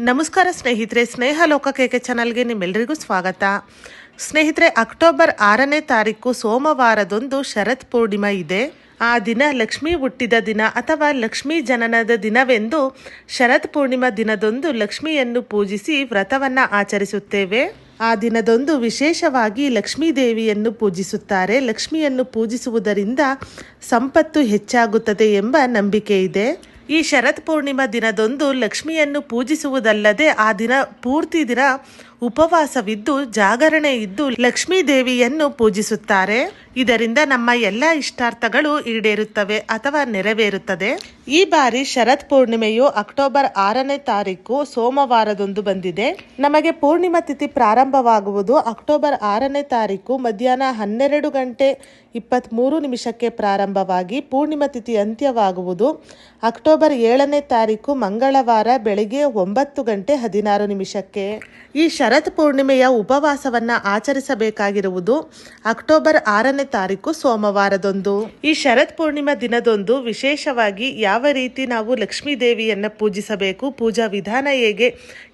ನಮಸ್ಕಾರ ಸ್ನೇಹಿತರೆ, ಸ್ನೇಹ ಲೋಕ ಕೇಕೆ ಚಾನಲ್ಗೆ ನಿಮ್ಮೆಲ್ಲರಿಗೂ ಸ್ವಾಗತ. ಸ್ನೇಹಿತರೆ, ಅಕ್ಟೋಬರ್ ಆರನೇ ತಾರೀಕು ಸೋಮವಾರದೊಂದು ಶರತ್ ಪೂರ್ಣಿಮಾ ಇದೆ. ಆ ದಿನ ಲಕ್ಷ್ಮಿ ಹುಟ್ಟಿದ ದಿನ ಅಥವಾ ಲಕ್ಷ್ಮೀ ಜನನದ ದಿನವೆಂದು ಶರತ್ ಪೂರ್ಣಿಮಾ ದಿನದಂದು ಲಕ್ಷ್ಮಿಯನ್ನು ಪೂಜಿಸಿ ವ್ರತವನ್ನು ಆಚರಿಸುತ್ತೇವೆ. ಆ ದಿನದೊಂದು ವಿಶೇಷವಾಗಿ ಲಕ್ಷ್ಮೀ ದೇವಿಯನ್ನು ಪೂಜಿಸುತ್ತಾರೆ. ಲಕ್ಷ್ಮಿಯನ್ನು ಪೂಜಿಸುವುದರಿಂದ ಸಂಪತ್ತು ಹೆಚ್ಚಾಗುತ್ತದೆ ಎಂಬ ನಂಬಿಕೆ ಇದೆ. ಈ ಶರತ್ ಪೂರ್ಣಿಮಾ ದಿನದಂದು ಲಕ್ಷ್ಮಿಯನ್ನು ಪೂಜಿಸುವುದಲ್ಲದೆ ಆ ದಿನ ಪೂರ್ತಿ ದಿನ ಉಪವಾಸವಿದ್ದು ಜಾಗರಣೆ ಇದ್ದು ಲಕ್ಷ್ಮೀ ದೇವಿಯನ್ನು ಪೂಜಿಸುತ್ತಾರೆ. ಇದರಿಂದ ನಮ್ಮ ಎಲ್ಲ ಇಷ್ಟಾರ್ಥಗಳು ಈಡೇರುತ್ತವೆ ಅಥವಾ ನೆರವೇರುತ್ತದೆ. ಈ ಬಾರಿ ಶರತ್ ಪೂರ್ಣಿಮೆಯು ಅಕ್ಟೋಬರ್ ಆರನೇ ತಾರೀಕು ಸೋಮವಾರದೊಂದು ಬಂದಿದೆ. ನಮಗೆ ಪೂರ್ಣಿಮಾ ತಿಥಿ ಪ್ರಾರಂಭವಾಗುವುದು ಅಕ್ಟೋಬರ್ ಆರನೇ ತಾರೀಕು ಮಧ್ಯಾಹ್ನ ಹನ್ನೆರಡು ಗಂಟೆ ಇಪ್ಪತ್ತ್ಮೂರು ನಿಮಿಷಕ್ಕೆ ಪ್ರಾರಂಭವಾಗಿ ಪೂರ್ಣಿಮಾ ತಿಥಿ ಅಂತ್ಯವಾಗುವುದು. ಅಕ್ಟೋಬರ್ ಏಳನೇ ತಾರೀಕು ಮಂಗಳವಾರ ಬೆಳಿಗ್ಗೆ ಒಂಬತ್ತು ಗಂಟೆ ಹದಿನಾರು ನಿಮಿಷಕ್ಕೆ. ಈ ಶರತ್ ಪೂರ್ಣಿಮೆಯ ಉಪವಾಸವನ್ನ ಆಚರಿಸಬೇಕಾಗಿರುವುದು ಅಕ್ಟೋಬರ್ ಆರನೇ ತಾರೀಕು ಸೋಮವಾರದೊಂದು. ಈ ಶರತ್ ಪೂರ್ಣಿಮಾ ದಿನದೊಂದು ವಿಶೇಷವಾಗಿ ಯಾವ ರೀತಿ ನಾವು ಲಕ್ಷ್ಮೀ ದೇವಿಯನ್ನ ಪೂಜಿಸಬೇಕು, ಪೂಜಾ ವಿಧಾನ ಹೇಗೆ,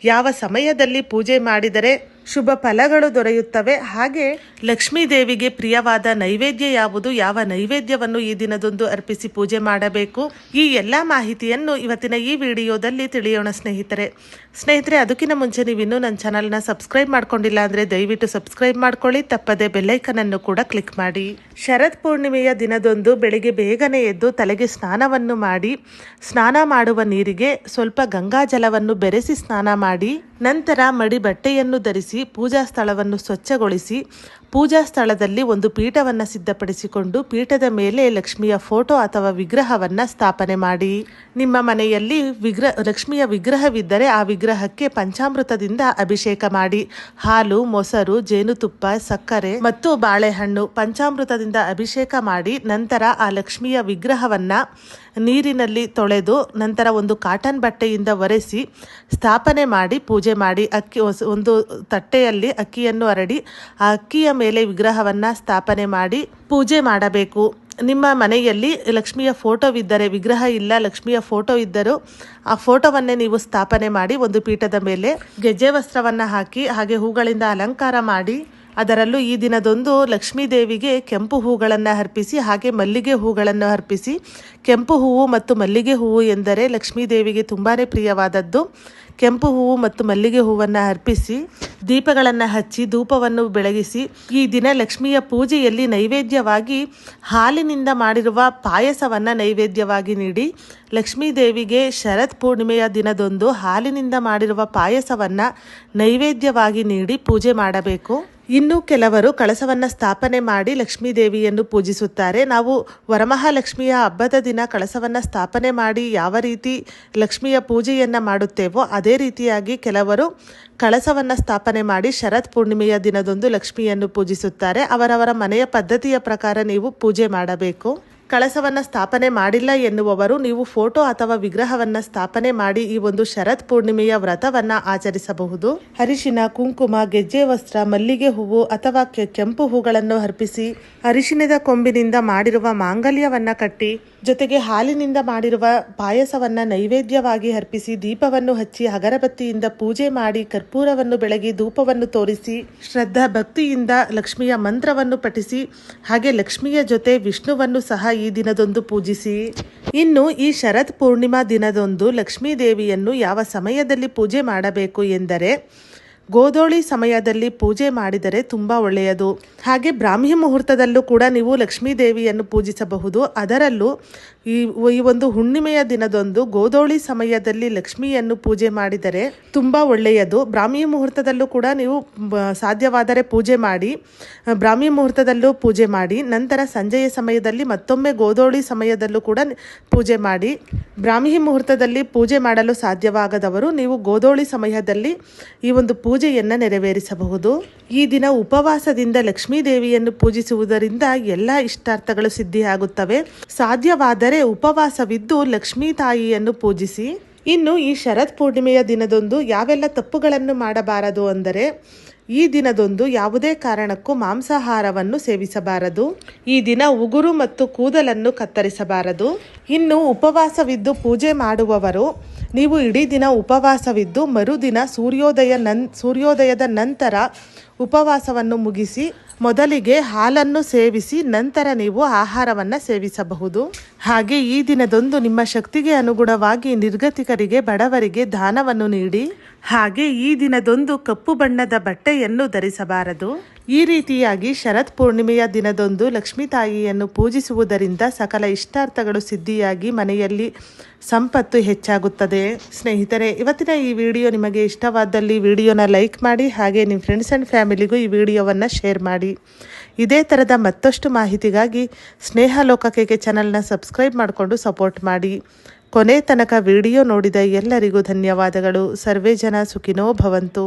ಯಾವ ಸಮಯದಲ್ಲಿ ಪೂಜೆ ಮಾಡಿದರೆ ಶುಭ ಫಲಗಳು ದೊರೆಯುತ್ತವೆ. ಹಾಗೆ ಲಕ್ಷ್ಮೀ ದೇವಿಗೆ ಪ್ರಿಯವಾದ ನೈವೇದ್ಯ ಯಾವುದು? ಯಾವ ನೈವೇದ್ಯವನ್ನು ಈ ದಿನದಂದು ಅರ್ಪಿಸಿ ಪೂಜೆ ಮಾಡಬೇಕು? ಈ ಎಲ್ಲ ಮಾಹಿತಿಯನ್ನು ಇವತ್ತಿನ ಈ ವಿಡಿಯೋದಲ್ಲಿ ತಿಳಿಯೋಣ ಸ್ನೇಹಿತರೆ. ಸ್ನೇಹಿತರೆ, ಅದಕ್ಕಿಂತ ಮುಂಚೆ ನೀವು ಇನ್ನೂ ನನ್ನ ಚಾನಲ್ನ ಸಬ್ಸ್ಕ್ರೈಬ್ ಮಾಡ್ಕೊಂಡಿಲ್ಲ ಅಂದರೆ ದಯವಿಟ್ಟು ಸಬ್ಸ್ಕ್ರೈಬ್ ಮಾಡ್ಕೊಳ್ಳಿ. ತಪ್ಪದೆ ಬೆಲ್ಲೈಕನ್ ಅನ್ನು ಕೂಡ ಕ್ಲಿಕ್ ಮಾಡಿ. ಶರತ್ ಪೂರ್ಣಿಮೆಯ ದಿನದಂದು ಬೆಳಿಗ್ಗೆ ಬೇಗನೆ ಎದ್ದು ತಲೆಗೆ ಸ್ನಾನವನ್ನು ಮಾಡಿ, ಸ್ನಾನ ಮಾಡುವ ನೀರಿಗೆ ಸ್ವಲ್ಪ ಗಂಗಾಜಲವನ್ನು ಬೆರೆಸಿ ಸ್ನಾನ ಮಾಡಿ ನಂತರ ಮಡಿ ಬಟ್ಟೆಯನ್ನು ಧರಿಸಿ ಪೂಜಾ ಸ್ಥಳವನ್ನು ಸ್ವಚ್ಛಗೊಳಿಸಿ ಪೂಜಾ ಸ್ಥಳದಲ್ಲಿ ಒಂದು ಪೀಠವನ್ನು ಸಿದ್ಧಪಡಿಸಿಕೊಂಡು ಪೀಠದ ಮೇಲೆ ಲಕ್ಷ್ಮಿಯ ಫೋಟೋ ಅಥವಾ ವಿಗ್ರಹವನ್ನು ಸ್ಥಾಪನೆ ಮಾಡಿ. ನಿಮ್ಮ ಮನೆಯಲ್ಲಿ ವಿಗ್ರಹ, ಲಕ್ಷ್ಮಿಯ ವಿಗ್ರಹವಿದ್ದರೆ ಆ ವಿಗ್ರಹಕ್ಕೆ ಪಂಚಾಮೃತದಿಂದ ಅಭಿಷೇಕ ಮಾಡಿ. ಹಾಲು, ಮೊಸರು, ಜೇನುತುಪ್ಪ, ಸಕ್ಕರೆ ಮತ್ತು ಬಾಳೆಹಣ್ಣು ಪಂಚಾಮೃತದಿಂದ ಅಭಿಷೇಕ ಮಾಡಿ. ನಂತರ ಆ ಲಕ್ಷ್ಮಿಯ ವಿಗ್ರಹವನ್ನು ನೀರಿನಲ್ಲಿ ತೊಳೆದು ನಂತರ ಒಂದು ಕಾಟನ್ ಬಟ್ಟೆಯಿಂದ ಒರೆಸಿ ಸ್ಥಾಪನೆ ಮಾಡಿ ಪೂಜೆ ಮಾಡಿ ಅಕ್ಕಿ ಒಂದು ತಟ್ಟೆಯಲ್ಲಿ ಅಕ್ಕಿಯನ್ನು ಹರಡಿ ಆ ಅಕ್ಕಿಯ ಮೇಲೆ ವಿಗ್ರಹವನ್ನು ಸ್ಥಾಪನೆ ಮಾಡಿ ಪೂಜೆ ಮಾಡಬೇಕು. ನಿಮ್ಮ ಮನೆಯಲ್ಲಿ ಲಕ್ಷ್ಮಿಯ ಫೋಟೋವಿದ್ದರೆ, ವಿಗ್ರಹ ಇಲ್ಲ, ಲಕ್ಷ್ಮಿಯ ಫೋಟೋ ಇದ್ದರೂ ಆ ಫೋಟೋವನ್ನೇ ನೀವು ಸ್ಥಾಪನೆ ಮಾಡಿ ಒಂದು ಪೀಠದ ಮೇಲೆ ಗೆಜ್ಜೆ ವಸ್ತ್ರವನ್ನು ಹಾಕಿ, ಹಾಗೆ ಹೂಗಳಿಂದ ಅಲಂಕಾರ ಮಾಡಿ ಅದರಲ್ಲೂ ಈ ದಿನದೊಂದು ಲಕ್ಷ್ಮೀ ದೇವಿಗೆ ಕೆಂಪು ಹೂಗಳನ್ನು ಅರ್ಪಿಸಿ, ಹಾಗೆ ಮಲ್ಲಿಗೆ ಹೂಗಳನ್ನು ಅರ್ಪಿಸಿ, ಕೆಂಪು ಹೂವು ಮತ್ತು ಮಲ್ಲಿಗೆ ಹೂವು ಎಂದರೆ ಲಕ್ಷ್ಮೀ ದೇವಿಗೆ ತುಂಬಾ ಪ್ರಿಯವಾದದ್ದು. ಕೆಂಪು ಹೂವು ಮತ್ತು ಮಲ್ಲಿಗೆ ಹೂವನ್ನು ಅರ್ಪಿಸಿ, ದೀಪಗಳನ್ನು ಹಚ್ಚಿ, ಧೂಪವನ್ನು ಬೆಳಗಿಸಿ, ಈ ದಿನ ಲಕ್ಷ್ಮಿಯ ಪೂಜೆಯಲ್ಲಿ ನೈವೇದ್ಯವಾಗಿ ಹಾಲಿನಿಂದ ಮಾಡಿರುವ ಪಾಯಸವನ್ನು ನೈವೇದ್ಯವಾಗಿ ನೀಡಿ ಲಕ್ಷ್ಮೀ ದೇವಿಗೆ ಶರತ್ ಪೂರ್ಣಿಮೆಯ ದಿನದೊಂದು ಹಾಲಿನಿಂದ ಮಾಡಿರುವ ಪಾಯಸವನ್ನು ನೈವೇದ್ಯವಾಗಿ ನೀಡಿ ಪೂಜೆ ಮಾಡಬೇಕು. ಇನ್ನು ಕೆಲವರು ಕಳಸವನ್ನ ಸ್ಥಾಪನೆ ಮಾಡಿ ಲಕ್ಷ್ಮೀ ದೇವಿಯನ್ನು ಪೂಜಿಸುತ್ತಾರೆ. ನಾವು ವರಮಹಾಲಕ್ಷ್ಮಿಯ ಹಬ್ಬದ ದಿನ ಕಳಸವನ್ನ ಸ್ಥಾಪನೆ ಮಾಡಿ ಯಾವ ರೀತಿ ಲಕ್ಷ್ಮಿಯ ಪೂಜೆಯನ್ನು ಮಾಡುತ್ತೇವೋ ಅದೇ ರೀತಿಯಾಗಿ ಕೆಲವರು ಕಳಸವನ್ನು ಸ್ಥಾಪನೆ ಮಾಡಿ ಶರತ್ ಪೂರ್ಣಿಮೆಯ ದಿನದಂದು ಲಕ್ಷ್ಮಿಯನ್ನು ಪೂಜಿಸುತ್ತಾರೆ. ಅವರವರ ಮನೆಯ ಪದ್ಧತಿಯ ಪ್ರಕಾರ ನೀವು ಪೂಜೆ ಮಾಡಬೇಕು. ಕಳಸವನ್ನ ಸ್ಥಾಪನೆ ಮಾಡಿಲ್ಲ ಎನ್ನುವವರು ನೀವು ಫೋಟೋ ಅಥವಾ ವಿಗ್ರಹವನ್ನ ಸ್ಥಾಪನೆ ಮಾಡಿ ಈ ಒಂದು ಶರತ್ ಪೂರ್ಣಿಮೆಯ ವ್ರತವನ್ನ ಆಚರಿಸಬಹುದು. ಅರಿಶಿನ, ಕುಂಕುಮ, ಗೆಜ್ಜೆ ವಸ್ತ್ರ, ಮಲ್ಲಿಗೆ ಹೂವು ಅಥವಾ ಕೆಂಪು ಹೂಗಳನ್ನು ಅರ್ಪಿಸಿ ಅರಿಶಿನದ ಕೊಂಬಿನಿಂದ ಮಾಡಿರುವ ಮಾಂಗಲ್ಯವನ್ನ ಕಟ್ಟಿ ಜೊತೆಗೆ ಹಾಲಿನಿಂದ ಮಾಡಿರುವ ಪಾಯಸವನ್ನ ನೈವೇದ್ಯವಾಗಿ ಅರ್ಪಿಸಿ ದೀಪವನ್ನು ಹಚ್ಚಿ ಅಗರಬತ್ತಿಯಿಂದ ಪೂಜೆ ಮಾಡಿ ಕರ್ಪೂರವನ್ನು ಬೆಳಗಿ ಧೂಪವನ್ನು ತೋರಿಸಿ ಶ್ರದ್ಧಾ ಭಕ್ತಿಯಿಂದ ಲಕ್ಷ್ಮಿಯ ಮಂತ್ರವನ್ನು ಪಠಿಸಿ ಹಾಗೆ ಲಕ್ಷ್ಮಿಯ ಜೊತೆ ವಿಷ್ಣುವನ್ನು ಸಹ ಈ ದಿನದೊಂದು ಪೂಜಿಸಿ. ಇನ್ನು ಈ ಶರತ್ ಪೂರ್ಣಿಮಾ ದಿನದೊಂದು ಲಕ್ಷ್ಮೀ ದೇವಿಯನ್ನು ಯಾವ ಸಮಯದಲ್ಲಿ ಪೂಜೆ ಮಾಡಬೇಕು ಎಂದರೆ ಗೋಧೋಳಿ ಸಮಯದಲ್ಲಿ ಪೂಜೆ ಮಾಡಿದರೆ ತುಂಬ ಒಳ್ಳೆಯದು. ಹಾಗೆ ಬ್ರಾಹ್ಮಿ ಮುಹೂರ್ತದಲ್ಲೂ ಕೂಡ ನೀವು ಲಕ್ಷ್ಮೀ ದೇವಿಯನ್ನು ಪೂಜಿಸಬಹುದು. ಅದರಲ್ಲೂ ಈ ಒಂದು ಹುಣ್ಣಿಮೆಯ ದಿನದಂದು ಗೋಧೋಳಿ ಸಮಯದಲ್ಲಿ ಲಕ್ಷ್ಮಿಯನ್ನು ಪೂಜೆ ಮಾಡಿದರೆ ತುಂಬ ಒಳ್ಳೆಯದು. ಬ್ರಾಹ್ಮಿ ಮುಹೂರ್ತದಲ್ಲೂ ಕೂಡ ನೀವು ಸಾಧ್ಯವಾದರೆ ಪೂಜೆ ಮಾಡಿ, ಬ್ರಾಹ್ಮಿ ಮುಹೂರ್ತದಲ್ಲೂ ಪೂಜೆ ಮಾಡಿ, ನಂತರ ಸಂಜೆಯ ಸಮಯದಲ್ಲಿ ಮತ್ತೊಮ್ಮೆ ಗೋಧೋಳಿ ಸಮಯದಲ್ಲೂ ಕೂಡ ಪೂಜೆ ಮಾಡಿ, ಬ್ರಾಹ್ಮಿ ಮುಹೂರ್ತದಲ್ಲಿ ಪೂಜೆ ಮಾಡಲು ಸಾಧ್ಯವಾಗದವರು ನೀವು ಗೋಧೋಳಿ ಸಮಯದಲ್ಲಿ ಈ ಒಂದು ಪೂಜೆಯನ್ನು ನೆರವೇರಿಸಬಹುದು. ಈ ದಿನ ಉಪವಾಸದಿಂದ ಲಕ್ಷ್ಮೀ ದೇವಿಯನ್ನು ಪೂಜಿಸುವುದರಿಂದ ಎಲ್ಲ ಇಷ್ಟಾರ್ಥಗಳು ಸಿದ್ಧಿಯಾಗುತ್ತವೆ. ಸಾಧ್ಯವಾದರೆ ಉಪವಾಸವಿದ್ದು ಲಕ್ಷ್ಮೀ ತಾಯಿಯನ್ನು ಪೂಜಿಸಿ. ಇನ್ನು ಈ ಶರತ್ ಪೂರ್ಣಿಮೆಯ ದಿನದಂದು ಯಾವೆಲ್ಲ ತಪ್ಪುಗಳನ್ನು ಮಾಡಬಾರದು ಅಂದರೆ, ಈ ದಿನದೊಂದು ಯಾವುದೇ ಕಾರಣಕ್ಕೂ ಮಾಂಸಾಹಾರವನ್ನು ಸೇವಿಸಬಾರದು. ಈ ದಿನ ಉಗುರು ಮತ್ತು ಕೂದಲನ್ನು ಕತ್ತರಿಸಬಾರದು. ಇನ್ನು ಉಪವಾಸವಿದ್ದು ಪೂಜೆ ಮಾಡುವವರು ನೀವು ಇಡೀ ದಿನ ಉಪವಾಸವಿದ್ದು ಮರುದಿನ ಸೂರ್ಯೋದಯ ನನ್, ಸೂರ್ಯೋದಯದ ನಂತರ ಉಪವಾಸವನ್ನು ಮುಗಿಸಿ ಮೊದಲಿಗೆ ಹಾಲನ್ನು ಸೇವಿಸಿ ನಂತರ ನೀವು ಆಹಾರವನ್ನು ಸೇವಿಸಬಹುದು. ಹಾಗೆ ಈ ದಿನದೊಂದು ನಿಮ್ಮ ಶಕ್ತಿಗೆ ಅನುಗುಣವಾಗಿ ನಿರ್ಗತಿಕರಿಗೆ ಬಡವರಿಗೆ ದಾನವನ್ನು ನೀಡಿ. ಹಾಗೆ ಈ ದಿನದೊಂದು ಕಪ್ಪು ಬಣ್ಣದ ಬಟ್ಟೆಯನ್ನು ಧರಿಸಬಾರದು. ಈ ರೀತಿಯಾಗಿ ಶರತ್ ಪೂರ್ಣಿಮೆಯ ದಿನದೊಂದು ಲಕ್ಷ್ಮೀ ತಾಯಿಯನ್ನು ಪೂಜಿಸುವುದರಿಂದ ಸಕಲ ಇಷ್ಟಾರ್ಥಗಳು ಸಿದ್ಧಿಯಾಗಿ ಮನೆಯಲ್ಲಿ ಸಂಪತ್ತು ಹೆಚ್ಚಾಗುತ್ತದೆ. ಸ್ನೇಹಿತರೆ ಇವತ್ತಿನ ಈ ವಿಡಿಯೋ ನಿಮಗೆ ಇಷ್ಟವಾದಲ್ಲಿ ವಿಡಿಯೋನ ಲೈಕ್ ಮಾಡಿ ಹಾಗೆ ನಿಮ್ಮ ಫ್ರೆಂಡ್ಸ್ ಆ್ಯಂಡ್ ಫ್ಯಾಮಿಲಿಗೂ ಈ ವಿಡಿಯೋವನ್ನು ಶೇರ್ ಮಾಡಿ. ಇದೇ ಥರದ ಮತ್ತಷ್ಟು ಮಾಹಿತಿಗಾಗಿ ಸ್ನೇಹ ಲೋಕಕ್ಕೆ ಚಾನಲ್ನ ಸಬ್ಸ್ಕ್ರೈಬ್ ಮಾಡಿಕೊಂಡು ಸಪೋರ್ಟ್ ಮಾಡಿ. ಕೊನೆ ತನಕ ವಿಡಿಯೋ ನೋಡಿದ ಎಲ್ಲರಿಗೂ ಧನ್ಯವಾದಗಳು. ಸರ್ವೇ ಜನ ಸುಖಿನೋ ಭವಂತು.